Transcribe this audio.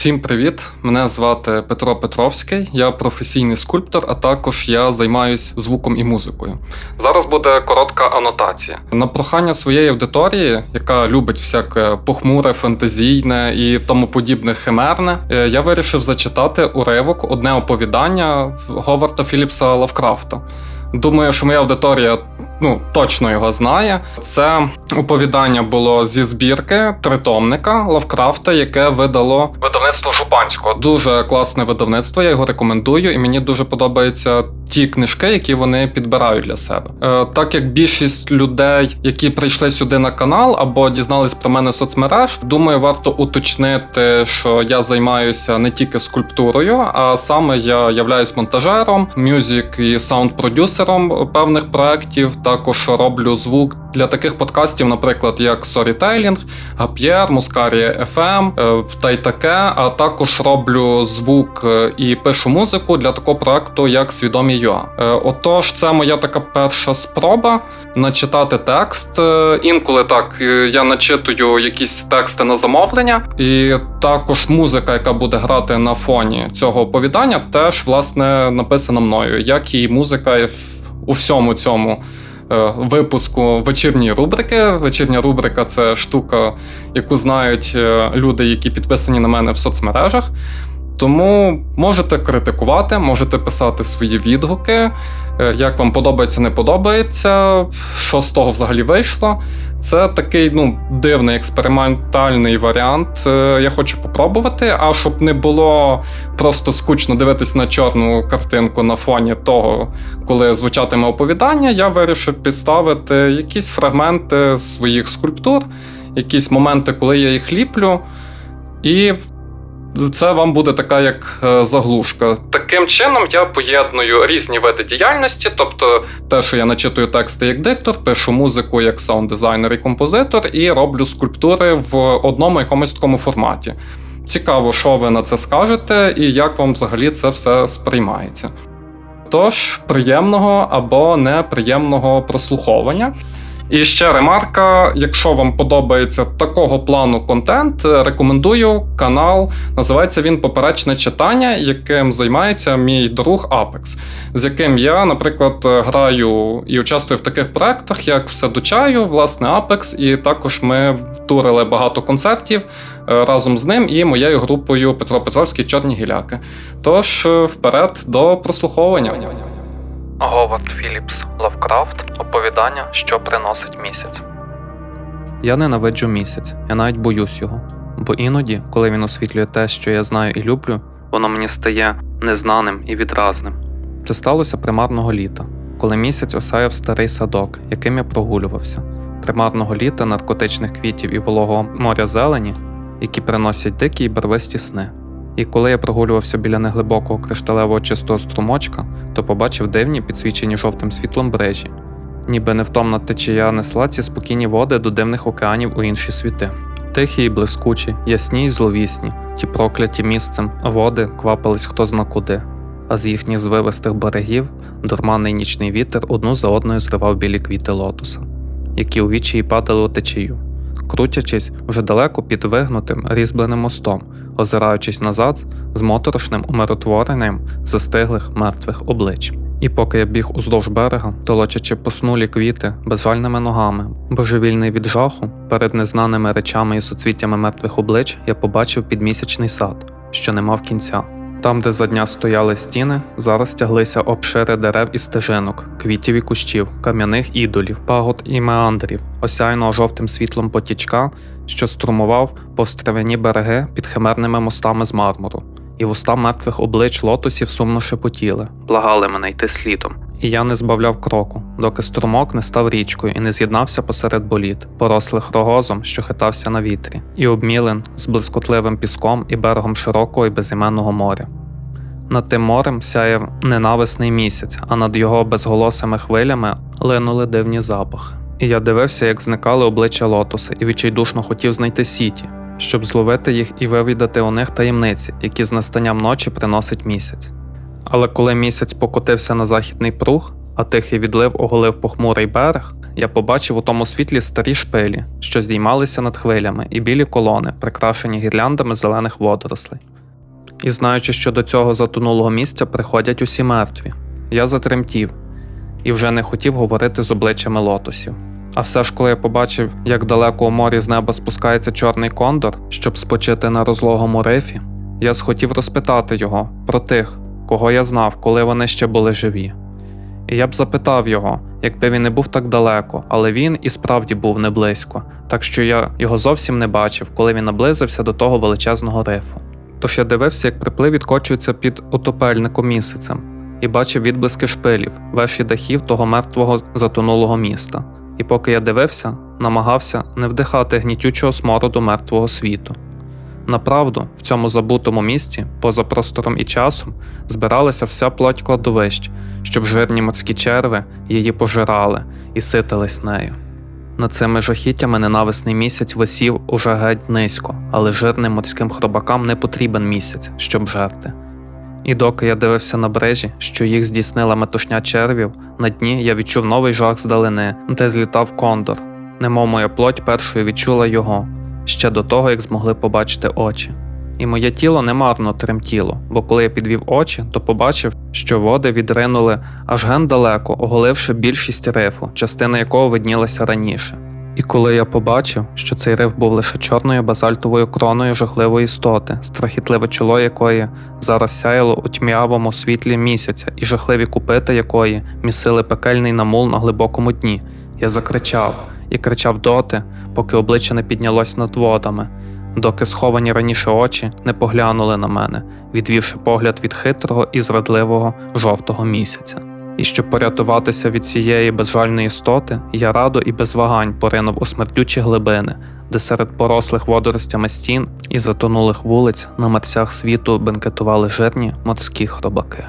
Всім привіт! Мене звати Петро Петровський, я професійний скульптор, а також я займаюсь звуком і музикою. Зараз буде коротка анотація. На прохання своєї аудиторії, яка любить всяке похмуре, фантазійне і тому подібне химерне, е, я вирішив зачитати уривок одне оповідання Говарда Філіпса Лавкрафта. Думаю, що моя аудиторія ну, точно його знає. Це оповідання було зі збірки тритомника Лавкрафта, яке видало видавництво Жупанського. Дуже класне видавництво, я його рекомендую, і мені дуже подобаються ті книжки, які вони підбирають для себе. Е, так як більшість людей, які прийшли сюди на канал або дізнались про мене з соцмереж, думаю, варто уточнити, що я займаюся не тільки скульптурою, а саме я являюсь монтажером, мюзик і саунд-продюсером певних проєктів. Також роблю звук для таких подкастів, наприклад, як Storytelling, Гап'єр, Мускарія FM е, та й таке. А також роблю звук е, і пишу музику для такого проекту, як Свідомі UA. Е, Отож, це моя така перша спроба начитати текст. Інколи так я начитую якісь тексти на замовлення, і також музика, яка буде грати на фоні цього оповідання, теж власне написана мною, як і музика у всьому цьому. Е, випуску вечірньої рубрики. Вечірня рубрика це штука, яку знають е, люди, які підписані на мене в соцмережах. Тому можете критикувати, можете писати свої відгуки, е, як вам подобається, не подобається, що з того взагалі вийшло. Це такий ну, дивний експериментальний варіант. Е, я хочу попробувати. А щоб не було просто скучно дивитись на чорну картинку на фоні того, коли звучатиме оповідання, я вирішив підставити якісь фрагменти своїх скульптур, якісь моменти, коли я їх ліплю. І це вам буде така як е, заглушка. Таким чином я поєдную різні види діяльності, тобто те, що я начитую тексти як диктор, пишу музику як саунд-дизайнер і композитор, і роблю скульптури в одному якомусь такому форматі. Цікаво, що ви на це скажете, і як вам взагалі це все сприймається. Тож, приємного або неприємного прослуховування. І ще ремарка: якщо вам подобається такого плану контент, рекомендую канал. Називається він Поперечне читання, яким займається мій друг Apex, з яким я, наприклад, граю і участвую в таких проектах, як все до чаю, власне, Apex, і також ми турили багато концертів е, разом з ним і моєю групою Петро Петровський Чорні гіляки. Тож е, вперед до прослуховування. Говард Філіпс Лавкрафт Оповідання, що приносить місяць. Я ненавиджу місяць, я навіть боюсь його. Бо іноді, коли він освітлює те, що я знаю і люблю, воно мені стає незнаним і відразним. Це сталося примарного літа, коли місяць осяяв старий садок, яким я прогулювався, примарного літа наркотичних квітів і вологого моря зелені, які приносять дикі й барвисті сни. І коли я прогулювався біля неглибокого кришталевого чистого струмочка, то побачив дивні, підсвічені жовтим світлом брежі, ніби невтомна течія несла ці спокійні води до дивних океанів у інші світи. Тихі й блискучі, ясні й зловісні, ті прокляті місцем води квапились хто зна куди, а з їхніх звивистих берегів дурманий нічний вітер одну за одною зривав білі квіти лотуса, які у вічі падали у течію крутячись вже далеко під вигнутим різьбленим мостом, озираючись назад з моторошним умиротворенням застиглих мертвих облич. І поки я біг уздовж берега, толочачи поснулі квіти безжальними ногами, божевільний від жаху, перед незнаними речами і суцвіттями мертвих облич я побачив підмісячний сад, що не мав кінця. Там, де за дня стояли стіни, зараз тяглися обшири дерев і стежинок, квітів і кущів, кам'яних ідолів, пагод і меандрів, осяйного жовтим світлом потічка, що струмував повстравяні береги під химерними мостами з мармуру, і вуста мертвих облич лотосів сумно шепотіли, благали мене йти слідом. І я не збавляв кроку, доки струмок не став річкою і не з'єднався посеред боліт, порослих рогозом, що хитався на вітрі, і обмілен з блискотливим піском і берегом широкого і безіменного моря. Над тим морем сяяв ненависний місяць, а над його безголосими хвилями линули дивні запахи. І я дивився, як зникали обличчя лотоси, і відчайдушно хотів знайти сіті, щоб зловити їх і вивідати у них таємниці, які з настанням ночі приносить місяць. Але коли місяць покотився на західний пруг, а тихий відлив оголив похмурий берег, я побачив у тому світлі старі шпилі, що здіймалися над хвилями, і білі колони, прикрашені гірляндами зелених водорослей. І знаючи, що до цього затонулого місця приходять усі мертві, я затремтів і вже не хотів говорити з обличчями лотосів. А все ж, коли я побачив, як далеко у морі з неба спускається чорний кондор, щоб спочити на розлогому рифі, я схотів розпитати його про тих, кого я знав, коли вони ще були живі. І я б запитав його, якби він не був так далеко, але він і справді був не близько, так що я його зовсім не бачив, коли він наблизився до того величезного рифу. Тож я дивився, як приплив відкочується під утопельником місяцем, і бачив відблиски шпилів, верші дахів того мертвого затонулого міста. І поки я дивився, намагався не вдихати гнітючого смороду мертвого світу. Направду, в цьому забутому місті, поза простором і часом, збиралася вся плоть кладовищ, щоб жирні морські черви її пожирали і ситились нею. Над цими жахіттями ненависний місяць висів уже геть низько, але жирним морським хробакам не потрібен місяць, щоб жерти. І доки я дивився на брежі, що їх здійснила метушня червів, на дні я відчув новий жах здалини, де злітав кондор, немов моя плоть першою відчула його, ще до того, як змогли побачити очі. І моє тіло немарно тремтіло, бо коли я підвів очі, то побачив, що води відринули аж ген далеко, оголивши більшість рифу, частина якого виднілася раніше. І коли я побачив, що цей риф був лише чорною базальтовою кроною жахливої істоти, страхітливе чоло якої зараз сяяло у тьмявому світлі місяця, і жахливі купити якої місили пекельний намул на глибокому дні, я закричав і кричав доти, поки обличчя не піднялось над водами, доки сховані раніше очі не поглянули на мене, відвівши погляд від хитрого і зрадливого жовтого місяця. І щоб порятуватися від цієї безжальної істоти, я радо і без вагань поринув у смердючі глибини, де серед порослих водоростями стін і затонулих вулиць на мерцях світу бенкетували жирні морські хробаки.